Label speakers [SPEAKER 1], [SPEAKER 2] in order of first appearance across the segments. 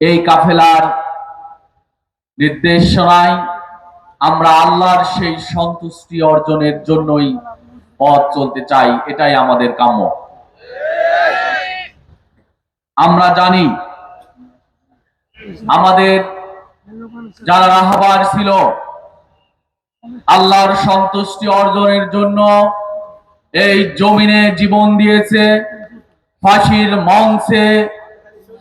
[SPEAKER 1] এই কাফেলার নির্দেশনায় আমরা আল্লাহর সেই সন্তুষ্টি অর্জনের জন্যই পথ চলতে চাই, এটাই আমাদের কাম্য। আমরা জানি, আমাদের যারা রাহাবার ছিল, আল্লাহর সন্তুষ্টি অর্জনের জন্য এই জমিনে জীবন দিয়েছে, ফাঁসির মঞ্চে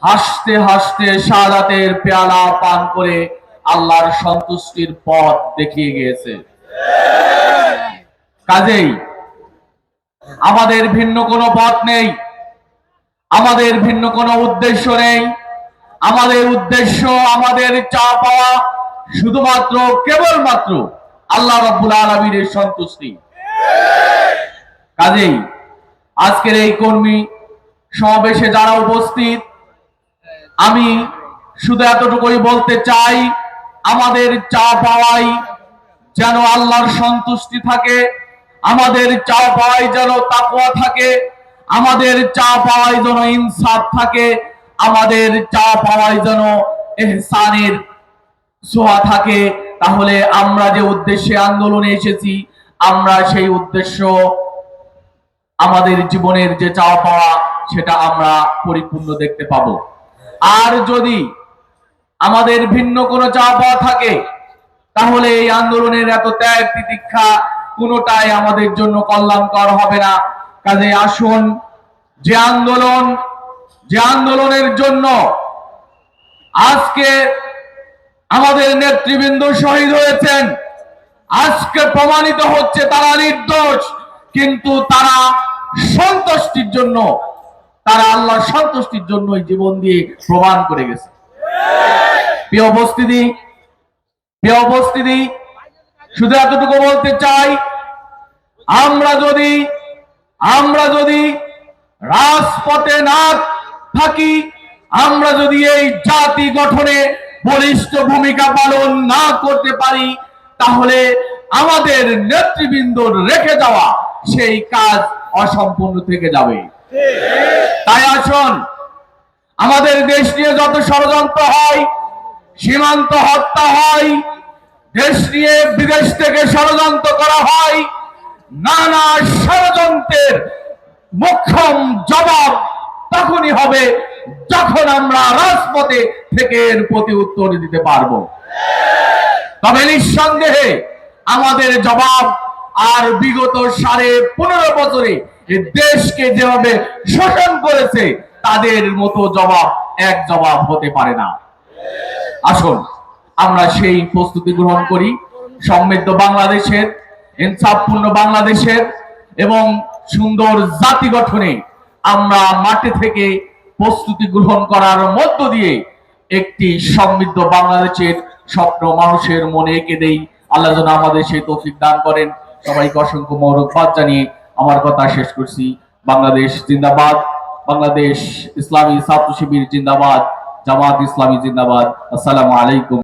[SPEAKER 1] হাসতে হাসতে শাহাদাতের পেয়ালা পান করে আল্লাহর সন্তুষ্টির পথ দেখিয়ে গিয়েছে। কাজেই আমাদের ভিন্ন কোনো পথ নেই, আমাদের ভিন্ন কোনো উদ্দেশ্য নেই, আমাদের উদ্দেশ্য, আমাদের চা পাওয়া শুধুমাত্র, কেবলমাত্র আল্লাহ রব্বুল আলমীর সন্তুষ্টি। কাজেই আজকের এই কর্মী সমাবেশে যারা উপস্থিত আমি শুধু এতটুকুই বলতে চাই, আমাদের চা পাওয়াই যেন আল্লাহর সন্তুষ্টি থাকে, আমাদের চা পাওয়াই যেন তাকওয়া থাকে, আমাদের চা পাওয়াই যেন ইনসাফ থাকে, আমাদের চা পাওয়াই যেন এহসানের সোহা থাকে। তাহলে আমরা যে উদ্দেশ্যে আন্দোলনে এসেছি, আমরা সেই উদ্দেশ্য আমাদের জীবনের যে চাওয়া পাওয়া, সেটা আমরা পরিপূর্ণ দেখতে পাবো। আর যদি আমাদের ভিন্ন কোনো চাওয়া থাকে, তাহলে এই আন্দোলনের এত ত্যাগ তিতিক্ষা কোনোটাই আমাদের জন্য কল্যাণকর হবে না। কাজে আসুন, যে আন্দোলন, যে আন্দোলনের জন্য আজকে আমাদের নেতৃবৃন্দ শহীদ হয়েছেন, আজকে প্রমাণিত হচ্ছে তারা নির্দোষ, কিন্তু তারা সন্তুষ্টির জন্য তারা আল্লাহর সন্তুষ্টির জন্যই জীবন দিয়ে প্রমাণ করে গেছে। প্রিয় উপস্থিতি প্রিয় উপস্থিতি, শুধু এতটুকু বলতে চাই, আমরা যদি আমরা যদি রাজপথে না থাকি, আমরা যদি এই জাতি গঠনে বলিষ্ঠ ভূমিকা পালন না করতে পারি, তাহলে আমাদের নেতৃবৃন্দ রেখে যাওয়া সেই কাজ অসম্পূর্ণ থেকে যাবে। তাই আসুন, আমাদের দেশ নিয়ে যত ষড়যন্ত্র হয়, সীমান্ত হত্যা হয়, দেশ নিয়ে বিদেশ থেকে ষড়যন্ত্র করা হয়, নানা ষড়যন্ত্রের মোক্ষম জবাব তখনই হবে যখন আমরা রাজপথে থেকে এর প্রতি উত্তর দিতে পারব। তবে নিঃসন্দেহে আমাদের জবাব আর বিগত সাড়ে পনেরো বছরে দেশকে যেভাবে শোষণ করেছে, তাদের মতো জবাব, এক জবাব হতে পারে না। আসুন, আমরা সেই প্রস্তুতি গ্রহণ করি। সমৃদ্ধ বাংলাদেশের, ইনসাফপূর্ণ বাংলাদেশের এবং সুন্দর জাতি গঠনে আমরা মাঠে থেকে প্রস্তুতি গ্রহণ করার মধ্য দিয়ে একটি সমৃদ্ধ বাংলাদেশের স্বপ্ন মানুষের মনে এঁকে দেই। আল্লাহ যেন আমাদের সেই তৌফিক দান করেন। সবাইকে অসংখ্য মৌরকবাদ জানিয়ে আমার কথা শেষ করছি। বাংলাদেশ জিন্দাবাদ, বাংলাদেশ ইসলামী ছাত্র শিবির জিন্দাবাদ, জামাত ইসলামী জিন্দাবাদ। আসসালামু আলাইকুম।